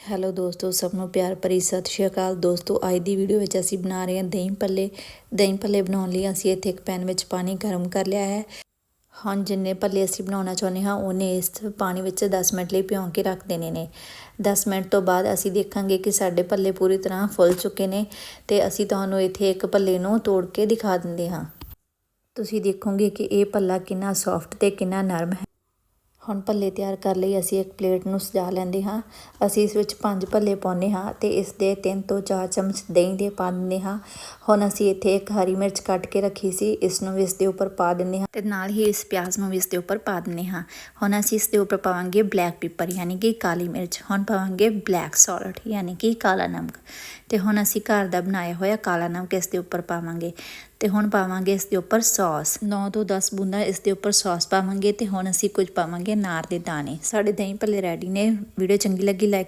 Hello ਦੋਸਤੋ, ਸਭ ਨੂੰ ਪਿਆਰ ਭਰੀ ਸਤਿ ਸ਼੍ਰੀ ਅਕਾਲ। ਦੋਸਤੋ, ਅੱਜ ਦੀ ਵੀਡੀਓ ਵਿੱਚ ਅਸੀਂ ਬਣਾ ਰਹੇ ਹਾਂ ਦਹੀਂ ਭੱਲੇ। ਦਹੀਂ ਭੱਲੇ ਬਣਾਉਣ ਲਈ ਅਸੀਂ ਇੱਥੇ ਇੱਕ ਪੈਨ ਵਿੱਚ ਪਾਣੀ ਗਰਮ ਕਰ ਲਿਆ ਹੈ। ਹੁਣ ਜਿੰਨੇ ਭੱਲੇ ਅਸੀਂ ਬਣਾਉਣਾ ਚਾਹੁੰਦੇ ਹਾਂ, ਉਹਨੇ ਇਸ ਪਾਣੀ ਵਿੱਚ 10 ਮਿੰਟ ਲਈ ਭਿਉਂ ਕੇ ਰੱਖ ਦੇਣੇ ਨੇ। 10 ਮਿੰਟ ਤੋਂ ਬਾਅਦ ਅਸੀਂ ਦੇਖਾਂਗੇ ਕਿ ਸਾਡੇ ਭੱਲੇ ਪੂਰੀ ਤਰ੍ਹਾਂ ਫੁੱਲ ਚੁੱਕੇ ਨੇ ਤੇ ਅਸੀਂ ਤੁਹਾਨੂੰ ਇੱਥੇ ਇੱਕ ਭੱਲੇ ਨੂੰ ਤੋੜ ਕੇ ਦਿਖਾ ਦਿੰਦੇ ਹਾਂ। ਤੁਸੀਂ ਦੇਖੋਗੇ ਕਿ ਇਹ ਭੱਲਾ ਕਿੰਨਾ ਸੌਫਟ ਤੇ ਕਿੰਨਾ ਨਰਮ ਹੈ। ਹੁਣ ਭੱਲੇ ਤਿਆਰ ਕਰ ਲਈ, ਅਸੀਂ ਇੱਕ ਪਲੇਟ ਨੂੰ ਸਜਾ ਲੈਂਦੇ ਹਾਂ। ਅਸੀਂ ਇਸ ਵਿੱਚ ਪੰਜ ਭੱਲੇ ਪਾਉਂਦੇ ਹਾਂ ਤੇ ਇਸ ਦੇ 3 ਤੋਂ 4 ਚਮਚ ਦਹੀਂ ਦੇ ਪਾ ਦਿੰਦੇ ਹਾਂ। ਹੁਣ ਅਸੀਂ ਇੱਥੇ ਇੱਕ ਹਰੀ ਮਿਰਚ ਕੱਟ ਕੇ ਰੱਖੀ ਸੀ, ਇਸ ਨੂੰ ਵੀ ਇਸ ਦੇ ਉੱਪਰ ਪਾ ਦਿੰਦੇ ਹਾਂ ਤੇ ਨਾਲ ਹੀ ਇਸ ਪਿਆਜ਼ ਨੂੰ ਵੀ ਇਸ ਦੇ ਉੱਪਰ ਪਾ ਦਿੰਦੇ ਹਾਂ। ਹੁਣ ਅਸੀਂ ਇਸ ਦੇ ਉੱਪਰ ਪਾਵਾਂਗੇ ਬਲੈਕ ਪੇਪਰ, ਯਾਨੀ ਕਿ ਕਾਲੀ ਮਿਰਚ। ਹੁਣ ਪਾਵਾਂਗੇ ਬਲੈਕ ਸਾਲਟ, ਯਾਨੀ ਕਿ ਕਾਲਾ ਨਮਕ। ਤੇ ਹੁਣ ਅਸੀਂ ਘਰ ਦਾ ਬਣਾਇਆ ਹੋਇਆ ਕਾਲਾ ਨਮਕ ਇਸ ਦੇ ਉੱਪਰ ਪਾਵਾਂਗੇ। ਤੇ ਹੁਣ ਪਾਵਾਂਗੇ ਇਸ ਦੇ ਉੱਪਰ ਸੌਸ। 9 ਤੋਂ 10 ਬੂੰਦਾਂ ਇਸ ਦੇ ਉੱਪਰ ਸੌਸ ਪਾਵਾਂਗੇ ਤੇ ਹੁਣ ਅਸੀਂ ਕੁਝ ਪਾਵਾਂਗੇ ਨਾਰ ਦੇ ਦਾਣੇ। ਸਾਡੇ ਦਹੀਂ ਭੱਲੇ ਰੈਡੀ ਨੇ। ਵੀਡੀਓ ਚੰਗੀ ਲੱਗੀ ਲਾਈਕ